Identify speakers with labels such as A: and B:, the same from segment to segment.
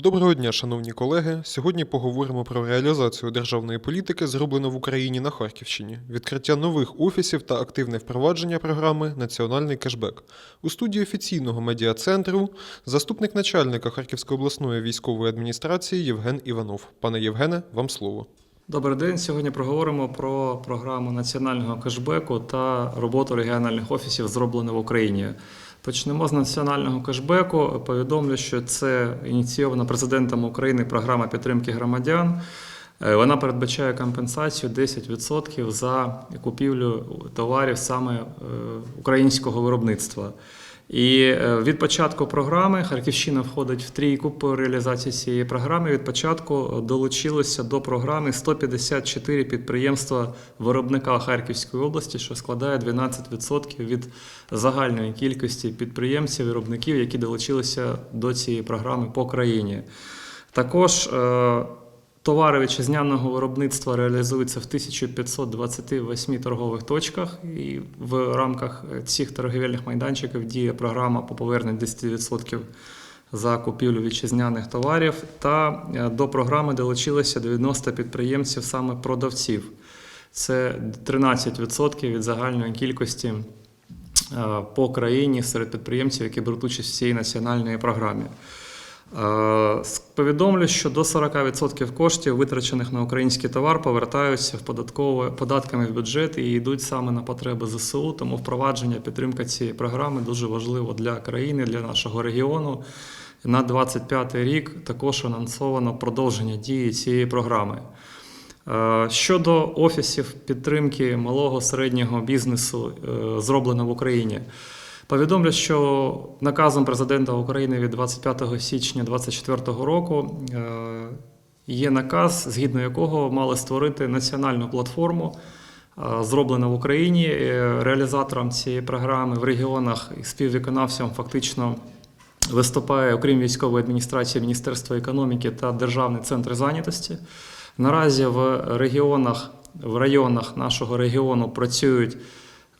A: Доброго дня, шановні колеги. Сьогодні поговоримо про реалізацію державної політики, зроблену в Україні на Харківщині, відкриття нових офісів та активне впровадження програми Національний кешбек. У студії офіційного медіа-центру заступник начальника Харківської обласної військової адміністрації Євген Іванов. Пане Євгене, вам слово.
B: Добрий день. Сьогодні проговоримо про програму національного кешбеку та роботу регіональних офісів, зроблену в Україні. Почнемо з національного кешбеку. Повідомлю, що це ініційована президентом України програма підтримки громадян. Е, Вона передбачає компенсацію 10% за купівлю товарів саме е, українського виробництва. І е, від початку програми Харківщина входить в трійку по реалізації цієї програми. Від початку долучилося до програми 154 підприємства виробника Харківської області, що складає 12% від загальної кількості підприємців виробників, які долучилися до цієї програми по країні. Також е, Товари вітчизняного виробництва реалізуються в 1528 торгових точках, і в рамках цих торгівельних майданчиків діє програма по поверненню 10% за купівлю вітчизняних товарів. Та е, до програми долучилося 90 підприємців, саме продавців. Це 13% від загальної кількості е, по країні серед підприємців, які беруть участь в цій національній програмі. Е, Повідомлю, що до 40% коштів, витрачених на український товар, повертаються в податкове податками в бюджет і йдуть саме на потреби ЗСУ. Тому впровадження підтримка цієї програми дуже важливо для країни, для нашого регіону. На 25 рік також анонсовано продовження дії цієї програми. Е, Щодо офісів підтримки малого середнього бізнесу, е, зроблено в Україні. Повідомлю, що наказом президента України від 25 січня 2024 року е, є наказ, згідно якого мали створити національну платформу, е, зроблена в Україні. Е, Реалізатором цієї програми в регіонах і співвиконавцям фактично виступає, окрім військової адміністрації, Міністерство економіки та Державний центр зайнятості. Наразі в регіонах, в районах нашого регіону працюють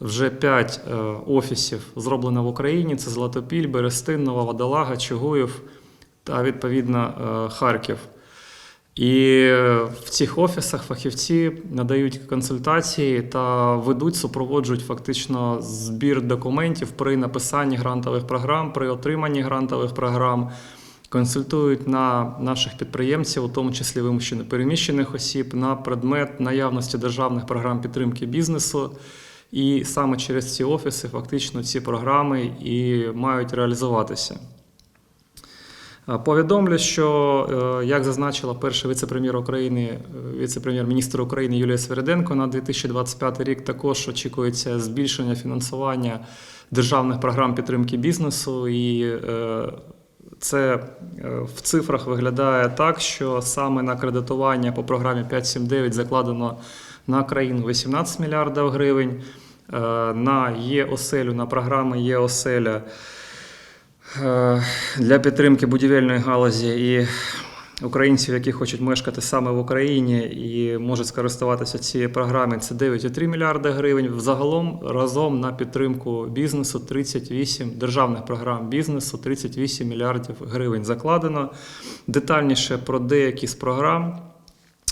B: вже п'ять е, офісів зроблено в Україні: це Златопіль, Берестин, Нова Водолага, Чугуїв та відповідно е, Харків. І е, в цих офісах фахівці надають консультації та ведуть, супроводжують фактично збір документів при написанні грантових програм, при отриманні грантових програм, консультують на наших підприємців, у тому числі вимушено переміщених осіб, на предмет наявності державних програм підтримки бізнесу. І саме через ці офіси фактично ці програми і мають реалізуватися. Е, Повідомлю, що, е, як зазначила перший віце-прем'єр України, е, віце-прем'єр-міністр України Юлія Свериденко, на 2025 рік також очікується збільшення фінансування державних програм підтримки бізнесу. І це в цифрах виглядає так, що саме на кредитування по програмі 579 закладено на країну 18 мільярдів гривень. Е, На є-оселю, на програми є-оселя е, для підтримки будівельної галузі і українців, які хочуть мешкати саме в Україні і можуть скористуватися цією програмою, це 9,3 мільярди гривень. Взагалом разом на підтримку бізнесу 38 державних програм бізнесу 38 мільярдів гривень закладено. Детальніше про деякі з програм.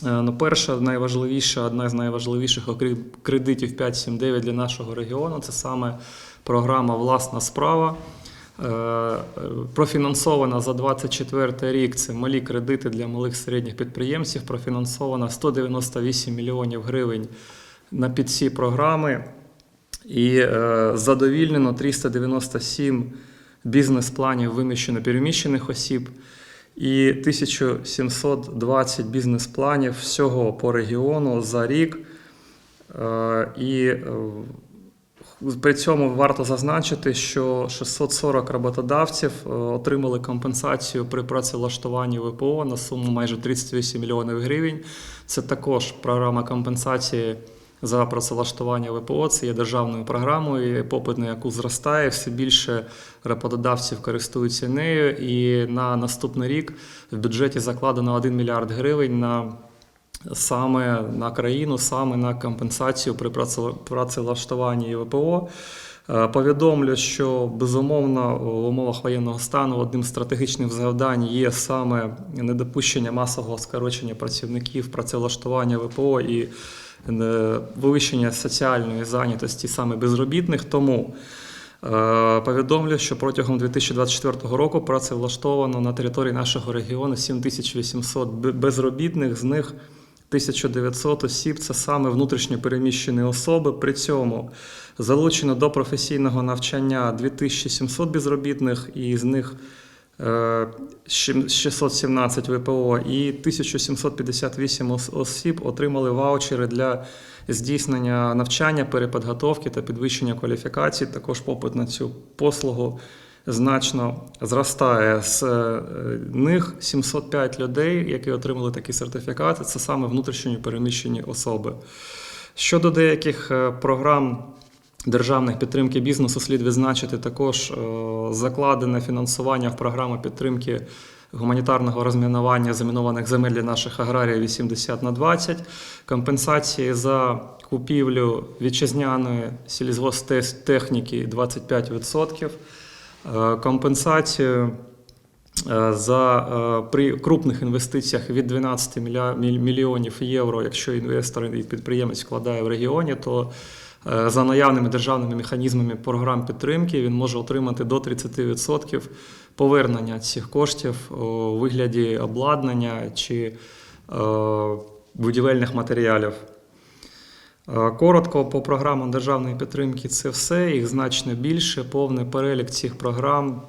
B: Е, Ну, перша, найважливіша, одна з найважливіших окрім кредитів 579 для нашого регіону це саме програма Власна справа. Е, Профінансована за 24 рік. Це малі кредити для малих середніх підприємців. Профінансовано 198 мільйонів гривень на під ці програми. І е, задовільнено 397 бізнес-планів виміщено переміщених осіб і 1720 бізнес-планів всього по регіону за рік. Е, І е, при цьому варто зазначити, що 640 роботодавців е, отримали компенсацію при працевлаштуванні ВПО на суму майже 38 мільйонів гривень. Це також програма компенсації за працевлаштування ВПО. Це є державною програмою, попит на яку зростає. Все більше роботодавців користуються нею. І на наступний рік в бюджеті закладено 1 мільярд гривень на саме на країну, саме на компенсацію при праце- працевлаштуванні ВПО. Е, Повідомлю, що безумовно в умовах воєнного стану одним з стратегічних завдань є саме недопущення масового скорочення працівників, працевлаштування ВПО і вивищення соціальної зайнятості саме безробітних. Тому е, повідомлю, що протягом 2024 року працевлаштовано на території нашого регіону 7800 безробітних, з них 1900 осіб це саме внутрішньо переміщені особи. При цьому залучено до професійного навчання 2700 безробітних, і з них е, 617 ВПО і 1758 осіб отримали ваучери для здійснення навчання, перепідготовки та підвищення кваліфікації. Також попит на цю послугу значно зростає. З е, них 705 людей, які отримали такі сертифікати, це саме внутрішньо переміщені особи. Щодо деяких е, програм державних підтримки бізнесу, слід відзначити також е, закладене фінансування в програму підтримки гуманітарного розмінування замінованих земель для наших аграріїв 80 на 20, компенсації за купівлю вітчизняної сільгосптехніки 25%, е, компенсацію е, за при крупних інвестиціях від 12 мільйонів євро, якщо інвестор і підприємець вкладає в регіоні, то за наявними державними механізмами програм підтримки він може отримати до 30% повернення цих коштів у вигляді обладнання чи е, будівельних матеріалів. Е, Коротко по програмам державної підтримки це все, їх значно більше. Повний перелік цих програм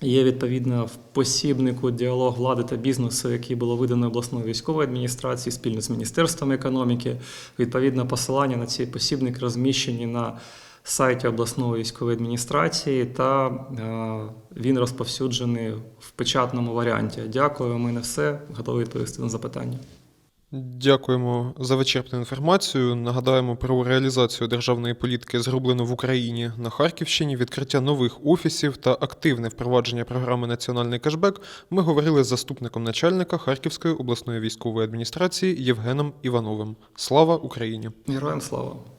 B: є відповідно в посібнику діалог влади та бізнесу, який було видано обласною військовою адміністрацією спільно з Міністерством економіки. Відповідно, посилання на цей посібник розміщені на сайті обласної військової адміністрації, та е, він розповсюджений в печатному варіанті. Дякую, у мене все. Готовий відповісти на запитання.
A: Дякуємо за вичерпну інформацію. Нагадаємо про реалізацію державної політики, зроблену в Україні на Харківщині, відкриття нових офісів та активне впровадження програми Національний кешбек. Ми говорили з заступником начальника Харківської обласної військової адміністрації Євгеном Івановим. Слава Україні!
B: Героям слава!